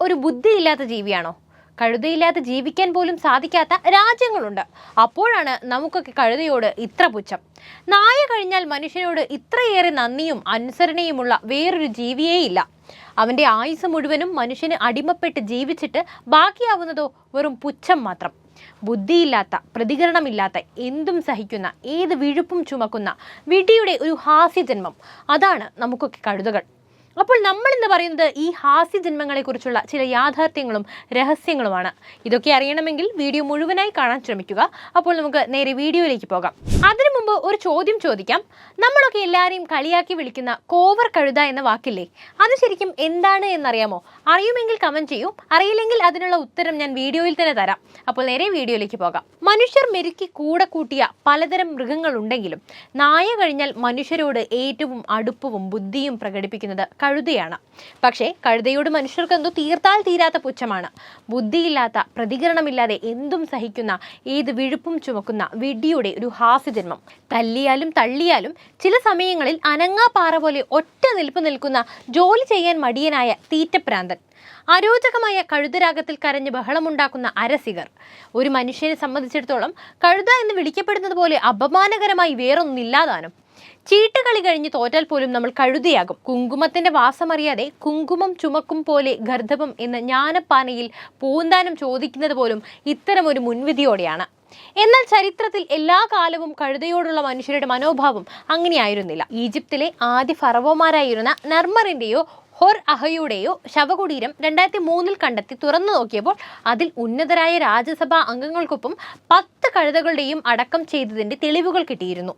ഒരു ബുദ്ധിയില്ലാത്ത ജീവിയാണോ? കഴുതയില്ലാതെ ജീവിക്കാൻ പോലും സാധിക്കാത്ത രാജ്യങ്ങളുണ്ട്. അപ്പോഴാണ് നമുക്കൊക്കെ കഴുതയോട് ഇത്ര പുച്ഛം. നായ കഴിഞ്ഞാൽ മനുഷ്യനോട് ഇത്രയേറെ നന്ദിയും അനുസരണയുമുള്ള വേറൊരു ജീവിയേയില്ല. അവന്റെ ആയുസ് മുഴുവനും മനുഷ്യന് അടിമപ്പെട്ട് ജീവിച്ചിട്ട് ബാക്കിയാവുന്നതോ വെറും പുച്ഛം മാത്രം. ബുദ്ധിയില്ലാത്ത പ്രതികരണമില്ലാത്ത എന്തും സഹിക്കുന്ന ഏത് വിഴുപ്പും ചുമക്കുന്ന വിടിയുടെ ഒരു ഹാസ്യജന്മം. അതാണ് നമുക്കൊക്കെ കഴുതകൾ. അപ്പോൾ നമ്മൾ ഇന്ന് പറയുന്നത് ഈ ഹാസ്യ ജന്മങ്ങളെക്കുറിച്ചുള്ള ചില യാഥാർത്ഥ്യങ്ങളും രഹസ്യങ്ങളുമാണ്. ഇതൊക്കെ അറിയണമെങ്കിൽ വീഡിയോ മുഴുവനായി കാണാൻ ശ്രമിക്കുക. അപ്പോൾ നമുക്ക് നേരെ വീഡിയോയിലേക്ക് പോകാം. അതിനു മുമ്പ് ഒരു ചോദ്യം ചോദിക്കാം. നമ്മളൊക്കെ എല്ലാവരെയും കളിയാക്കി വിളിക്കുന്ന കോവർ കഴുത എന്ന വാക്കില്ലേ? അത് ശരിക്കും എന്താണ് എന്നറിയാമോ? അറിയുമെങ്കിൽ കമന്റ് ചെയ്യൂ. അറിയില്ലെങ്കിൽ അതിനുള്ള ഉത്തരം ഞാൻ വീഡിയോയിൽ തന്നെ തരാം. അപ്പോൾ നേരെ വീഡിയോയിലേക്ക് പോകാം. മനുഷ്യർ മെരുക്കി കൂടെ കൂട്ടിയ പലതരം മൃഗങ്ങളുണ്ടെങ്കിലും നായ കഴിഞ്ഞാൽ മനുഷ്യരോട് ഏറ്റവും അടുപ്പവും ബുദ്ധിയും പ്രകടിപ്പിക്കുന്നത് കഴുതയാണ്. പക്ഷേ കഴുതയോട് മനുഷ്യർക്ക് എന്തോ തീർത്താൽ തീരാത്ത പുച്ഛമാണ്. ബുദ്ധിയില്ലാത്ത പ്രതികരണമില്ലാതെ എന്തും സഹിക്കുന്ന ഏത് വിഴുപ്പും ചുമക്കുന്ന വിഡിയുടെ ഒരു ഹാസ്യജന്മം. തല്ലിയാലും തള്ളിയാലും ചില സമയങ്ങളിൽ അനങ്ങാപ്പാറ പോലെ ഒറ്റ നിൽപ്പ് നിൽക്കുന്ന ജോലി ചെയ്യാൻ മടിയനായ തീറ്റപ്രാന്തൻ. അരോചകമായ കഴുതരാഗത്തിൽ കരഞ്ഞ് ബഹളമുണ്ടാക്കുന്ന അരസികർ. ഒരു മനുഷ്യനെ സംബന്ധിച്ചിടത്തോളം കഴുത എന്ന് വിളിക്കപ്പെടുന്നത് പോലെ അപമാനകരമായി വേറൊന്നില്ലാതാനും. ചീട്ടുകളി കഴിഞ്ഞ് തോറ്റാൽ പോലും നമ്മൾ കഴുതിയാകും. കുങ്കുമത്തിന്റെ വാസമറിയാതെ കുങ്കുമം ചുമക്കും പോലെ ഗർദ്ധവം എന്ന ജ്ഞാനപ്പാനയിൽ പൂന്താനം ചോദിക്കുന്നത് പോലും ഇത്തരം ഒരു മുൻവിധിയോടെയാണ്. എന്നാൽ ചരിത്രത്തിൽ എല്ലാ കാലവും കഴുതയോടുള്ള മനുഷ്യരുടെ മനോഭാവം അങ്ങനെയായിരുന്നില്ല. ഈജിപ്തിലെ ആദ്യ ഫറവോമാരായിരുന്ന നർമറിന്റെയോ ഹൊർ അഹയുടെയോ ശവകുടീരം രണ്ടായിരത്തി മൂന്നിൽ കണ്ടെത്തി തുറന്നു നോക്കിയപ്പോൾ അതിൽ ഉന്നതരായ രാജ്യസഭാ അംഗങ്ങൾക്കൊപ്പം പത്ത് കഴുതകളുടെയും അടക്കം ചെയ്തതിന്റെ തെളിവുകൾ കിട്ടിയിരുന്നു.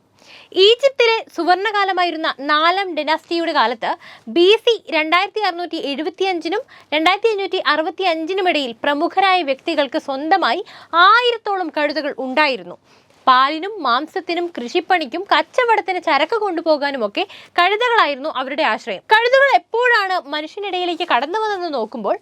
ഈജിപ്തിലെ സുവർണകാലമായിരുന്ന നാലാം ഡെനാസ്റ്റിയുടെ കാലത്ത് ബി സി രണ്ടായിരത്തി അറുന്നൂറ്റി എഴുപത്തി അഞ്ചിനും രണ്ടായിരത്തി അഞ്ഞൂറ്റി അറുപത്തി അഞ്ചിനും ഇടയിൽ പ്രമുഖരായ വ്യക്തികൾക്ക് സ്വന്തമായി ആയിരത്തോളം കഴുതകൾ ഉണ്ടായിരുന്നു. പാലിനും മാംസത്തിനും കൃഷിപ്പണിക്കും കച്ചവടത്തിന് ചരക്ക് കൊണ്ടുപോകാനുമൊക്കെ കഴുതകളായിരുന്നു അവരുടെ ആശ്രയം. കഴുതകൾ എപ്പോഴാണ് മനുഷ്യനിടയിലേക്ക് കടന്നു വന്നതെന്ന് നോക്കുമ്പോൾ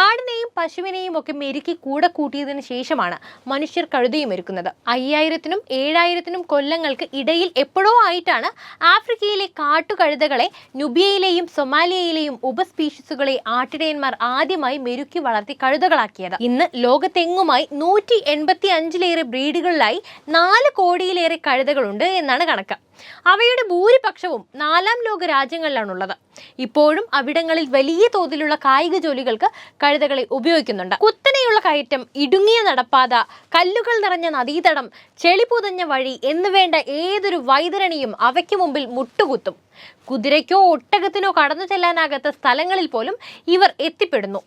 ആടിനെയും പശുവിനെയും ഒക്കെ മെരുക്കി കൂടെ കൂട്ടിയതിനു ശേഷമാണ് മനുഷ്യർ കഴുതയും ഒരുക്കുന്നത് അയ്യായിരത്തിനും ഏഴായിരത്തിനും കൊല്ലങ്ങൾക്ക് ഇടയിൽ എപ്പോഴോ ആയിട്ടാണ് ആഫ്രിക്കയിലെ കാട്ടുകഴുതകളെ നുബിയയിലെയും സൊമാലിയയിലെയും ഉപസ്പീഷീസുകളെ ആട്ടിടയന്മാർ ആദ്യമായി മെരുക്കി വളർത്തി കഴുതകളാക്കിയത്. ഇന്ന് ലോകത്തെങ്ങുമായി നൂറ്റി എൺപത്തി അഞ്ചിലേറെ ബ്രീഡുകളിലായി നാല് കോടിയിലേറെ കഴുതകളുണ്ട് എന്നാണ് കണക്ക്. അവയുടെ ഭൂരിപക്ഷവും നാലാം ലോക രാജ്യങ്ങളിലാണുള്ളത്. ഇപ്പോഴും അവിടങ്ങളിൽ വലിയ തോതിലുള്ള കായിക ജോലികൾക്ക് കഴുതകളെ ഉപയോഗിക്കുന്നുണ്ട്. കുത്തനെയുള്ള കയറ്റം ഇടുങ്ങിയ നടപ്പാത കല്ലുകൾ നിറഞ്ഞ നദീതടം ചെളി പുതഞ്ഞ വഴി എന്നുവേണ്ട ഏതൊരു വൈതരണിയും അവയ്ക്ക് മുമ്പിൽ മുട്ടുകുത്തും. കുതിരയ്ക്കോ ഒട്ടകത്തിനോ കടന്നു ചെല്ലാനാകാത്ത സ്ഥലങ്ങളിൽ പോലും ഇവർ എത്തിപ്പെടുന്നു.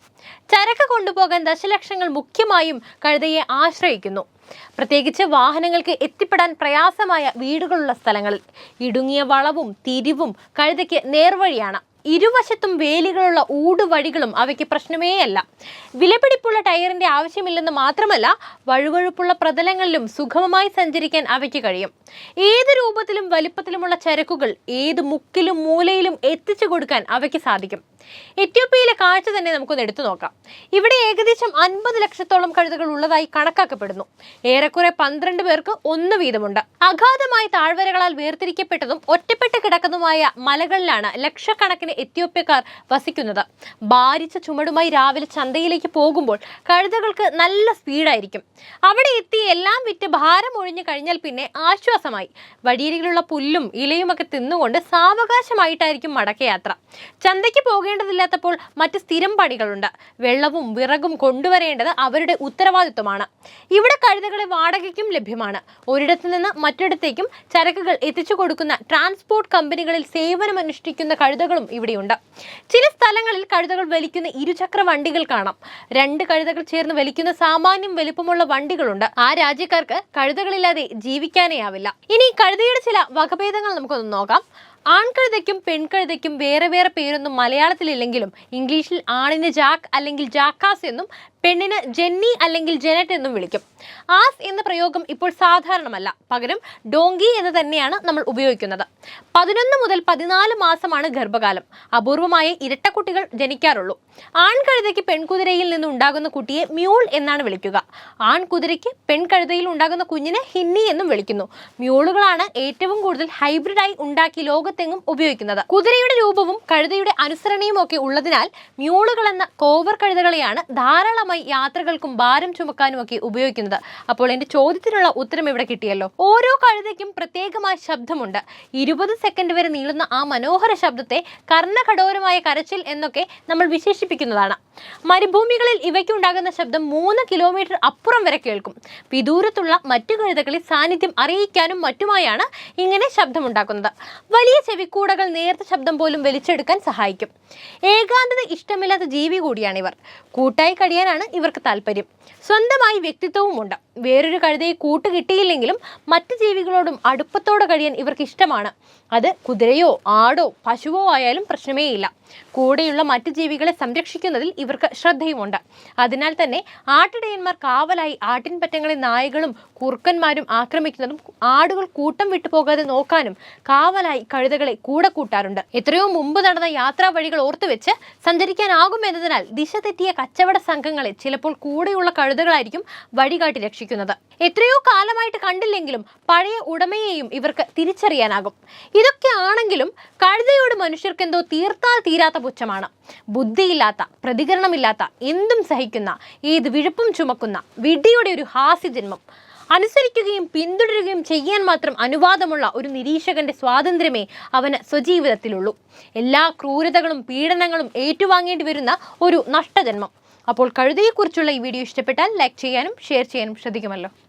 ചരക്ക് കൊണ്ടുപോകാൻ ദശലക്ഷങ്ങൾ മുഖ്യമായും കഴുതയെ ആശ്രയിക്കുന്നു. പ്രത്യേകിച്ച് വാഹനങ്ങൾക്ക് എത്തിപ്പെടാൻ പ്രയാസമായ വീടുകളുള്ള സ്ഥലങ്ങളിൽ ഇടുങ്ങിയ വളവും തിരിവും കഴുതയ്ക്ക് നേർവഴിയാണ്. ഇരുവശത്തും വേലികളുള്ള ഊടുവഴികളും അവയ്ക്ക് പ്രശ്നമേ അല്ല വിലപിടിപ്പുള്ള ടയറിന്റെ ആവശ്യമില്ലെന്ന് മാത്രമല്ല വഴുവഴുപ്പുള്ള പ്രതലങ്ങളിലും സുഗമമായി സഞ്ചരിക്കാൻ അവയ്ക്ക് കഴിയും. ഏത് രൂപത്തിലും വലിപ്പത്തിലുമുള്ള ചരക്കുകൾ ഏത് മുക്കിലും മൂലയിലും എത്തിച്ചു കൊടുക്കാൻ അവയ്ക്ക് സാധിക്കും. എത്യോപ്യയിലെ കാഴ്ച തന്നെ നമുക്കൊന്ന് എടുത്തു നോക്കാം. ഇവിടെ ഏകദേശം അൻപത് ലക്ഷത്തോളം കഴുതകൾ ഉള്ളതായി കണക്കാക്കപ്പെടുന്നു. ഏറെക്കുറെ പന്ത്രണ്ട് പേർക്ക് ഒന്ന് വീതമുണ്ട്. അഗാധമായ താഴ്വരകളാൽ വേർതിരിക്കപ്പെട്ടതും ഒറ്റപ്പെട്ട് കിടക്കുന്നതുമായ മലകളിലാണ് ലക്ഷക്കണക്കിന് എത്യോപ്യക്കാർ വസിക്കുന്നത്. ഭാരിച്ച ചുമടുമായി രാവിലെ ചന്തയിലേക്ക് പോകുമ്പോൾ കഴുതകൾക്ക് നല്ല സ്പീഡായിരിക്കും. അവിടെ എത്തി എല്ലാം വിറ്റ് ഭാരം ഒഴിഞ്ഞു കഴിഞ്ഞാൽ പിന്നെ ആശ്വാസമായി. വഴിയരികിലുള്ള പുല്ലും ഇലയുമൊക്കെ തിന്നുകൊണ്ട് സാവകാശമായിട്ടായിരിക്കും മടക്കയാത്ര. ചന്തയ്ക്ക് പോകേണ്ടതില്ലാത്തപ്പോൾ മറ്റ് സ്ഥിരം പണികളുണ്ട്. വെള്ളവും വിറകും കൊണ്ടുവരേണ്ടത് അവരുടെ ഉത്തരവാദിത്വമാണ്. ഇവിടെ കഴുതകളെ വാടകയ്ക്കും ലഭ്യമാണ്. ഒരിടത്തു നിന്ന് മറ്റിടത്തേക്കും ചരക്കുകൾ എത്തിച്ചു കൊടുക്കുന്ന ട്രാൻസ്പോർട്ട് കമ്പനികളിൽ സേവനമനുഷ്ഠിക്കുന്ന കഴുതകളും ഇവിടെയുണ്ട്. ചില സ്ഥലങ്ങളിൽ കഴുതകൾ വലിക്കുന്ന ഇരുചക്ര വണ്ടികൾ കാണാം. രണ്ട് കഴുതകൾ ചേർന്ന് വലിക്കുന്ന സാമാന്യം വലിപ്പമുള്ള വണ്ടികളുണ്ട്. ആ രാജ്യക്കാർക്ക് കഴുതകളില്ലാതെ ജീവിക്കാനേ ആവില്ല ഇനി കഴുതയുടെ ചില വകഭേദങ്ങൾ നമുക്കൊന്ന് നോക്കാം. ആൺകഴുതയ്ക്കും പെൺകഴുതയ്ക്കും വേറെ വേറെ പേരൊന്നും മലയാളത്തിലില്ലെങ്കിലും ഇംഗ്ലീഷിൽ ആണിന് ജാക്ക് അല്ലെങ്കിൽ ജാക്കാസ് എന്നും പെണ്ണിന് ജെന്നി അല്ലെങ്കിൽ ജെനറ്റ് എന്നും വിളിക്കും. ആസ് എന്ന പ്രയോഗം ഇപ്പോൾ സാധാരണമല്ല. പകരം ഡോങ്കി എന്ന് തന്നെയാണ് നമ്മൾ ഉപയോഗിക്കുന്നത്. പതിനൊന്ന് മുതൽ പതിനാല് മാസമാണ് ഗർഭകാലം. അപൂർവമായ ഇരട്ടക്കുട്ടികൾ ജനിക്കാറുള്ളൂ. ആൺകഴുതയ്ക്ക് പെൺകുതിരയിൽ നിന്ന് ഉണ്ടാകുന്ന കുട്ടിയെ മ്യൂൾ എന്നാണ് വിളിക്കുക. ആൺകുതിരയ്ക്ക് പെൺകഴുതയിൽ ഉണ്ടാകുന്ന കുഞ്ഞിനെ ഹിന്നി എന്നും വിളിക്കുന്നു. മ്യൂളുകളാണ് ഏറ്റവും കൂടുതൽ ഹൈബ്രിഡായി ഉണ്ടാക്കി ലോകത്ത് ലോകത്തെങ്ങും ഉപയോഗിക്കുന്നത്. കുതിരയുടെ രൂപവും കഴുതയുടെ അനുസരണയും ഒക്കെ ഉള്ളതിനാൽ മ്യൂളുകൾ എന്ന കോവർ കഴുതകളെയാണ് ധാരാളമായി യാത്രകൾക്കും ഭാരം ചുമക്കാനും ഒക്കെ ഉപയോഗിക്കുന്നത്. അപ്പോൾ എന്റെ ചോദ്യത്തിനുള്ള ഉത്തരം ഇവിടെ കിട്ടിയല്ലോ. ഓരോ കഴുതയ്ക്കും പ്രത്യേകമായ ശബ്ദമുണ്ട്. ഇരുപത് സെക്കൻഡ് വരെ നീളുന്ന ആ മനോഹര ശബ്ദത്തെ കർണഘടോരമായ കരച്ചിൽ എന്നൊക്കെ നമ്മൾ വിശേഷിപ്പിക്കുന്നതാണ്. മരുഭൂമികളിൽ ഇവയ്ക്കുണ്ടാകുന്ന ശബ്ദം മൂന്ന് കിലോമീറ്റർ അപ്പുറം വരെ കേൾക്കും. വിദൂരത്തുള്ള മറ്റു കഴുതകളിൽ സാന്നിധ്യം അറിയിക്കാനും മറ്റുമായാണ് ഇങ്ങനെ ശബ്ദമുണ്ടാക്കുന്നത്. വലിയ ചെവിക്കൂടകൾ നേർത്ത ശബ്ദം പോലും വലിച്ചെടുക്കാൻ സഹായിക്കും. ഏകാന്തത ഇഷ്ടമില്ലാത്ത ജീവി കൂടിയാണിവർ. കൂട്ടായി കഴിയാനാണ് ഇവർക്ക് താല്പര്യം സ്വന്തമായി വ്യക്തിത്വവുമുണ്ട്. വേറൊരു കഴുതയെ കൂട്ട് കിട്ടിയില്ലെങ്കിലും മറ്റു ജീവികളോടും അടുപ്പത്തോടെ കഴിയാൻ ഇവർക്ക് ഇഷ്ടമാണ്. അത് കുതിരയോ ആടോ പശുവോ ആയാലും പ്രശ്നമേ ഇല്ല കൂടെയുള്ള മറ്റു ജീവികളെ സംരക്ഷിക്കുന്നതിൽ ഇവർക്ക് ശ്രദ്ധയുമുണ്ട്. അതിനാൽ തന്നെ ആട്ടിടയന്മാർ കാവലായി ആട്ടിൻപറ്റങ്ങളെ നായകളും കുറുക്കന്മാരും ആക്രമിക്കുന്നതും ആടുകൾ കൂട്ടം വിട്ടുപോകാതെ നോക്കാനും കാവലായി കഴുതകളെ കൂടെ കൂട്ടാറുണ്ട്. എത്രയോ മുമ്പ് നടന്ന യാത്രാ വഴികൾ ഓർത്തുവെച്ച് സഞ്ചരിക്കാനാകുമെന്നതിനാൽ ദിശ തെറ്റിയ കച്ചവട സംഘങ്ങളെ ചിലപ്പോൾ കൂടെയുള്ള കഴുതകളായിരിക്കും വഴികാട്ടി രക്ഷിക്കുന്നത്. എത്രയോ കാലമായിട്ട് കണ്ടില്ലെങ്കിലും പഴയ ഉടമയെയും ഇവർക്ക് തിരിച്ചറിയാനാകും. ഇതൊക്കെ ആണെങ്കിലും കഴുതയോട് മനുഷ്യർക്ക് എന്തോ തീർത്താൽ തീരാത്ത പുച്ഛമാണ്. ബുദ്ധിയില്ലാത്ത പ്രതികരണമില്ലാത്ത എന്തും സഹിക്കുന്ന ഏത് വിഴുപ്പും ചുമക്കുന്ന വിഡിയുടെ ഒരു ഹാസ്യജന്മം. അനുസരിക്കുകയും പിന്തുടരുകയും ചെയ്യാൻ മാത്രം അനുവാദമുള്ള ഒരു നിരീക്ഷകന്റെ സ്വാതന്ത്ര്യമേ അവന് സ്വജീവിതത്തിലുള്ളൂ. എല്ലാ ക്രൂരതകളും പീഡനങ്ങളും ഏറ്റുവാങ്ങേണ്ടി വരുന്ന ഒരു നഷ്ടജന്മം. അപ്പോൾ കഴുതയെക്കുറിച്ചുള്ള ഈ വീഡിയോ ഇഷ്ടപ്പെട്ടാൽ ലൈക്ക് ചെയ്യാനും ഷെയർ ചെയ്യാനും ശ്രദ്ധിക്കുമല്ലോ.